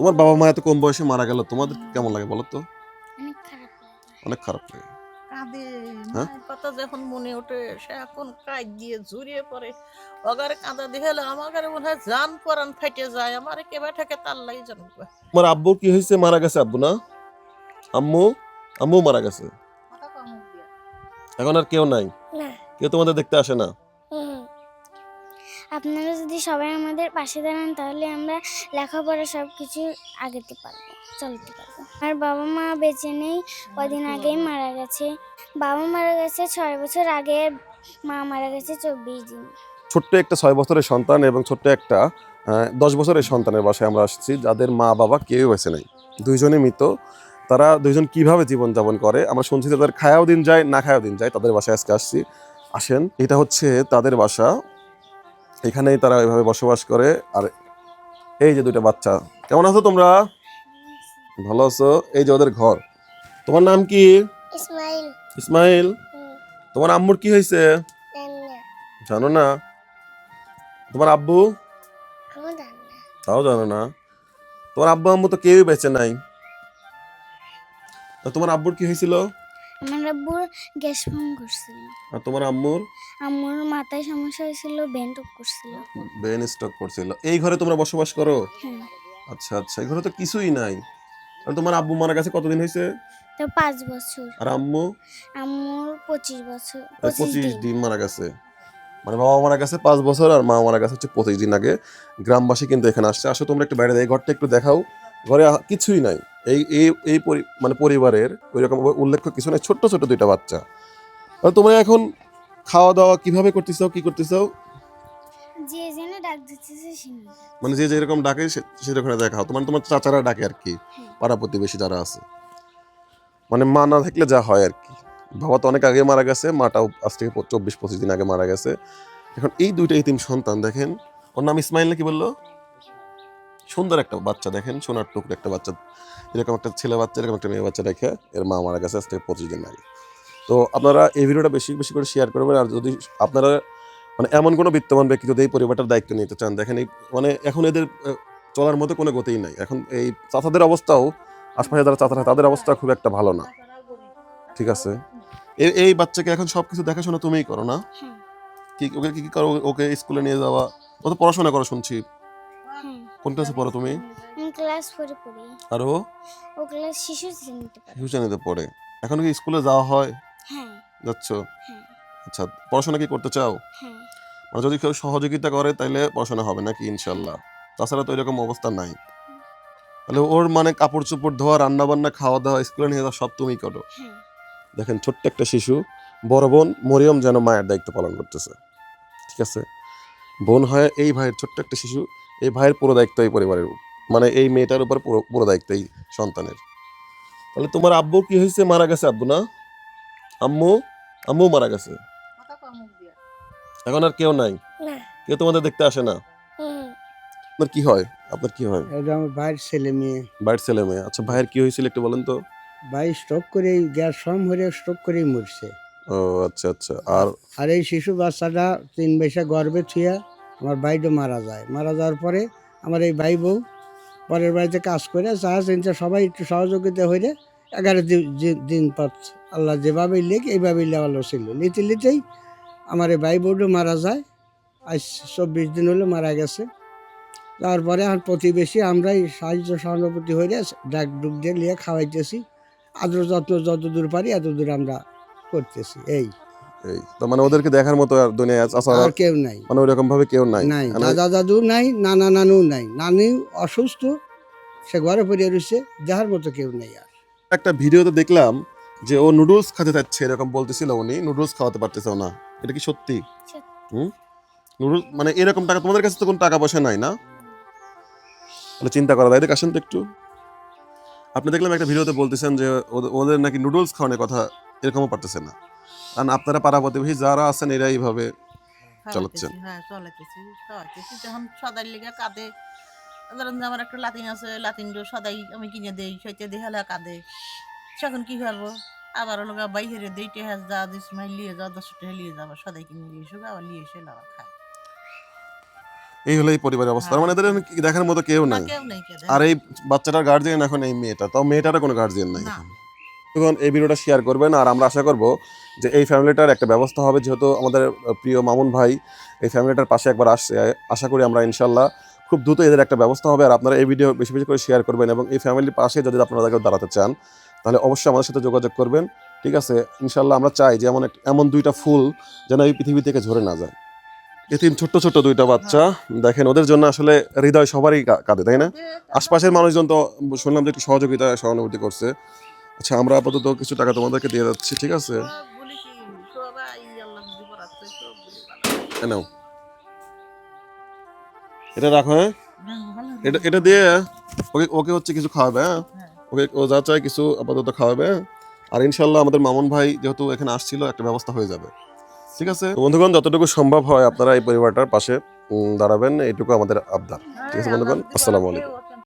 তোমার বাবা মা এত কম বয়সে মারা গেল তোমাদের কেমন লাগে বলো তো? অনেক খারাপ লাগে। হ্যাঁ? কথা যখন মনে ওঠে সে এখন কাজ দিয়ে জুড়িয়ে পড়ে। অগারে কাঁদা আমার মনে হয় জান পরান ফেটে যায় আমার কেবা থেকে তার লাগে জানব তোমার আব্বু কি হয়েছে মারা গেছে আব্বু না? আম্মু? আম্মু মারা গেছে। এখন আর কেউ নাই? কেউ তোমাদের দেখতে আসে না? আপনারা যদি সবাই আমাদের পাশে দাঁড়ান তাহলে আমরা লেখাপড়া সব কিছু আগাতে পারব চলতে পারব। আর বাবা মা বেঁচে নেই কদিন আগেই মারা গেছে। বাবা মারা গেছে ছয় বছর আগে মা মারা গেছে চব্বিশ দিন। ছোট্ট একটা ছয় বছরের সন্তান এবং ছোট্ট একটা দশ বছরের সন্তানের বাসায় আমরা আসছি যাদের মা বাবা কেউ বেঁচে নেই। দুইজনে মৃত। তারা দুইজন কীভাবে জীবনযাপন করে? আমরা শুনছি তাদের খায়াও দিন যায় না খায়াও দিন যায় তাদের বাসায় আজকে আসছি। আসেন এটা হচ্ছে তাদের বাসা। এখানেই তারা এভাবে বসবাস করে। আর এই যে দুইটা বাচ্চা কেমন আছো তোমরা? ভালো আছো? এই যে ওদের ঘর। তোমার নাম কি? ইসমাইল। ইসমাইল? তোমার আম্মুর কি হয়েছে? জানো না। তোমার আব্বু? তাও জানো না। তোমার আব্বু আম্মু তো কেউই বেঁচে নাই। তোমার আব্বুর কি হয়েছিল? আমার আব্বুর গ্যাস ফর্ম করছিল। আর তোমার আম্মুর? আম্মুর মাথায় সমস্যা হয়েছিল বেন্টক করছিল। ব্রেন স্ট্রোক করছিল। এই ঘরে তোমরা বসবাস করো? হ্যাঁ। আচ্ছা আচ্ছা এই ঘরে তো কিছুই নাই। আর তোমার আব্বু মারা গেছে কতদিন হয়েছে? তো পাঁচ বছর। আর আম্মু? আম্মুর পঁচিশ বছর পঁচিশ দিন। মারা গেছে। মানে বাবা মারা গেছে পাঁচ বছর আর মা মারা গেছে হচ্ছে পঁচিশ দিন আগে। গ্রামবাসী কিন্তু এখানে আসছে। আসো তোমরা একটু বাইরে এই ঘরটা একটু দেখাও। ঘরে কিছুই নাই। এই এই এই মানে পরিবারের ওই রকম উল্লেখ্য কিছু নাই ছোট্ট ছোট দুইটা বাচ্চা। আর তোমরা এখন খাওয়া দাওয়া কীভাবে করতেছো কি করতেছো? যে জেনে ডাক দিতেছে মানে যে যেরকম ডাকে সেরকম দেখাও তোমার তোমার চাচারা ডাকে আর কি হ্যাঁ। পাড়া প্রতিবেশী যারা আছে। মানে মা না থাকলে যা হয় আর কি। বাবা তো অনেক আগে মারা গেছে মাটাও আজ থেকে চব্বিশ পঁচিশ দিন আগে মারা গেছে। এখন এই দুইটা ইতিম সন্তান দেখেন। ওর নাম ইসমাইল না কি বলল? সুন্দর একটা বাচ্চা দেখেন সোনার টুকরো একটা বাচ্চা। এরকম একটা ছেলে বাচ্চা এরকম একটা মেয়ে বাচ্চা রেখে এর মা মারা গেছে আজ থেকে পঁচিশ দিন আগে। তো আপনারা এই ভিডিওটা বেশি বেশি করে শেয়ার করবেন আর যদি আপনারা মানে এমন কোনো বিত্তমান ব্যক্তি যদি এই পরিবারটার দায়িত্ব নিতে চান দেখেন এই মানে এখন এদের চলার মতো কোনো গতিই নাই। এখন এই চাচাদের অবস্থাও আশপাশে যারা চাচারা তাদের অবস্থা খুব একটা ভালো না। ঠিক আছে? এই এই বাচ্চাকে এখন সব কিছু দেখাশোনা তুমিই করো না? হ্যাঁ। কি ওকে কি কি করো? ওকে স্কুলে নিয়ে যাওয়া ও তো পড়াশোনা করো শুনছি। কোন ক্লাসে পড়ো তুমি? আমি ক্লাস ফোরে পড়ি। আর ও? ও ক্লাস শিশু শ্রেণীতে পড়ে টিউশনিতে পড়ে। এখন কি স্কুলে যাওয়া হয়? হ্যাঁ। যাচ্ছ? হ্যাঁ। আচ্ছা পড়াশোনা কি করতে চাও? হ্যাঁ। মানে যদি কেউ সহযোগিতা করে তাহলে পড়াশোনা হবে নাকি ইনশাল্লাহ তাছাড়া তো এরকম অবস্থা নাই। তাহলে ওর মানে কাপড় চোপড় ধোয়া রান্না বান্না খাওয়া দাওয়া স্কুলে নিয়ে যাওয়া সব তুমিই করো। হ্যাঁ। দেখেন ছোট্ট একটা শিশু বড় বোন মরিয়ম যেন মায়ের দায়িত্ব পালন করতেছে। ঠিক আছে? বোন হয় এই ভাইয়ের ছোট্ট একটা শিশু এই ভাইয়ের পুরো দায়িত্ব এই পরিবারের। মানে এই মেয়েটার উপর পুরো পুরো দায়িত্ব এই সন্তানের। তাহলে তোমার আব্বু কি হয়েছে? মারা গেছে আব্বু না? আম্মু? আম্মু মারা গেছে? এখন আর কেউ নাই? কেউ তোমাদের দেখতে আসে না? আপনার কি হয়? আপনার কি হয়? এটা আমার ভাইয়ের ছেলে মেয়ে। বাড়ির ছেলে মেয়ে। আচ্ছা ভাইয়ের কি হয়েছিল একটু বলেন তো? ভাই স্ট্রোক করে গ্যাস ফর্ম হয়ে স্ট্রোক করেই মরছে। ও আচ্ছা আচ্ছা। আর আর এই শিশু বাচ্চাটা তিন বৈশা গর্বে থুয়া। আমার ভাইটা মারা যায়। মারা যাওয়ার পরে আমার এই ভাই বউ পরের বাড়িতে কাজ করে যা চিন্তা সবাই একটু সহযোগিতা হয়ে এগারো দিন পর আল্লাহ যেভাবে লেখ, এইভাবেই লেওয়ালো ছিল। লিতে লিতেই আমার এই ভাই মারা যায়। আজ চব্বিশ দিন হলো মারা গেছে। তারপরে আর প্রতিবেশী আমরাই সাহায্য সহানুভূতি হয়ে ডাক ডুক দিয়ে নিয়ে খাওয়াইতেছি। আদর যত্ন যত দূর পারি এত দূর আমরা করতেছি। এই। এই তো মানে ওদেরকে দেখার মতো আর দুনিয়ায় আছে আর কেউ নাই। মানে ওইরকম ভাবে কেউ নাই। নাই মানে দাদা দাদু নাই নানা নানু নাই। নানি অসুস্থ সে ঘরে পড়ে রয়েছে দেখার মতো কেউ নেই আর। একটা ভিডিওতে দেখলাম যে ও নুডলস খেতে চাচ্ছে এরকম বলতেছিল উনি নুডলস খাওয়াতে পারতেছে না। এটা কি সত্যি? সত্যি। হুম? নুডলস মানে এরকম টাকা তোমাদের কাছে তো কোনো টাকা পয়সা নাই না? তাহলে চিন্তা করা যায়। দেখ আসেন তো একটু। আপনি দেখলাম একটা ভিডিওতে বলতেছেন যে ওদের- ওদের নাকি নুডলস খাওয়ানোর কথা এরকমও পারতেছে না। কারণ আপনারা পাড়া প্রতিবেশী যারা আছেন এরা এইভাবে চালাচ্ছেন। হ্যাঁ চলাইতেছি খাওয়াইতেছি যখন সদাই লেগে কাঁদে ধরেন যে আমার একটা লাতিন আছে লাতিন সদাই আমি কিনে দেই সেটা দেখালে কাঁদে তখন কি করব আবার গা বাইরে দেই যা দিস মাই লিয়ে যাও দশ টাকা লিয়ে যাব সদাই কিনে নিয়ে এসো আবার লিয়ে এসে খায় এই হলো এই পরিবারের অবস্থা মানে এদের দেখার মতো কেউ নাই। আর এই বাচ্চাটার গার্জিয়ান এখন এই মেয়েটা তাও মেয়েটারও কোনো গার্জিয়ান নাই। এখন। এই ভিডিওটা শেয়ার করবেন আর আমরা আশা করব যে এই ফ্যামিলিটার একটা ব্যবস্থা হবে, যেহেতু আমাদের প্রিয় মামুন ভাই এই ফ্যামিলিটার পাশে একবার আসছে। আশা করি আমরা ইনশাল্লাহ খুব দ্রুত এদের একটা ব্যবস্থা হবে আর আপনারা এই ভিডিও বেশি বেশি করে শেয়ার করবেন এবং এই ফ্যামিলির পাশে যদি আপনারা কেউ দাঁড়াতে চান, তাহলে অবশ্যই আমাদের সাথে যোগাযোগ করবেন। ঠিক আছে? ইনশাল্লাহ আমরা চাই যে এমন এমন দুইটা ফুল যেন এই পৃথিবী থেকে ঝরে না যায়। এতিম ছোট্ট ছোট্ট দুইটা বাচ্চা, দেখেন ওদের জন্য আসলে হৃদয় সবারই কাঁদে, তাই না? আশপাশের মানুষজন তো শুনলাম যে একটু সহযোগিতা, সহানুভূতি করছে। আচ্ছা আমরা আপাতত কিছু টাকা তোমাদেরকে দিয়ে যাচ্ছি, ঠিক আছে? নাও। এটা রাখো হ্যাঁ? এটা এটা দিয়ে ওকে ওকে হচ্ছে কিছু খাওয়াবে হ্যাঁ? হ্যাঁ। ওকে ও যা চায় কিছু আপাতত খাওয়াবে হ্যাঁ? আর ইনশাল্লাহ আমাদের মামুন ভাই যেহেতু এখানে আসছিল একটা ব্যবস্থা হয়ে যাবে। ঠিক আছে? বন্ধুগণ যতটুকু সম্ভব হয় আপনারা এই পরিবারটার পাশে দাঁড়াবেন এইটুকু আমাদের আবদার। ঠিক আছে বন্ধুগণ? আসসালামু আলাইকুম।